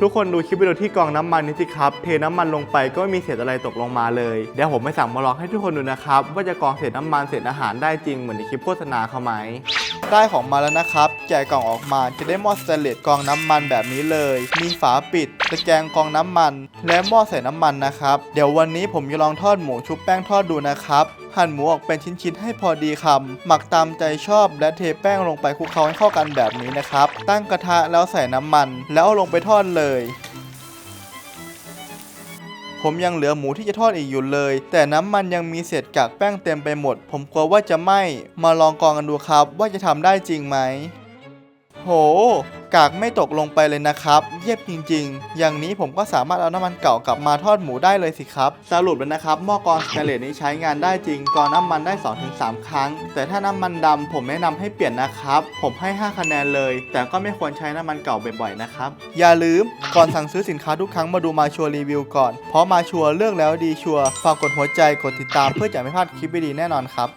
ทุกคนดูคลิปวิดีโอที่กองน้ำมันนี้สิครับ เทน้ำมันลงไปก็ไม่มีเศษอะไรตกลงมาเลย เดี๋ยวผมไปสั่งมาลองให้ทุกคนดูนะครับ ว่าจะกองเศษน้ำมันเศษอาหารได้จริงเหมือนในคลิปโฆษณาเขาไหม ได้ของมาแล้วนะครับ แกะกล่องออกมาจะได้หม้อสแตนเลสกองน้ำมันแบบนี้เลย มีฝาปิดตะแกรงกองน้ำมัน และหม้อใส่น้ำมันนะครับ เดี๋ยววันนี้ผมจะลองทอดหมูชุบแป้งทอดดูนะครับหั่นหมูออกเป็นชิ้นๆให้พอดีคำหมักตามใจชอบและเทแป้งลงไปคลุกเคล้าให้เข้ากันแบบนี้นะครับ ตั้งกระทะแล้วใส่น้ำมัน แล้วเอาลงไปทอดเลย ผมยังเหลือหมูที่จะทอดอีกอยู่เลย แต่น้ำมันยังมีเศษกากแป้งเต็มไปหมด ผมกลัวว่าจะไหม้มาลองกองกันดูครับว่าจะทำได้จริงไหมโห กากไม่ตกลงไปเลยนะครับ เยียบจริง ๆ อย่างนี้ผมก็สามารถเอาน้ำมันเก่ากลับมาทอดหมูได้เลยสิครับ สรุปแล้วนะครับหม้อกรองสแตนเลสนี้ใช้งานได้จริงกรองน้ำมันได้ 2-3 ครั้ง แต่ถ้าน้ำมันดำผมแนะนำให้เปลี่ยนนะครับ ผมให้ 5 คะแนนเลย แต่ก็ไม่ควรใช้น้ำมันเก่าบ่อยๆนะครับ อย่าลืมก่อนสั่งซื้อสินค้าทุกครั้งมาดูมาชัวร์รีวิวก่อน เพราะมาชัวร์เลือกแล้วดีชัวร์ฝากกดหัวใจกดติดตามเพื่อจะไม่พลาดคลิปดีๆแน่นอนครับ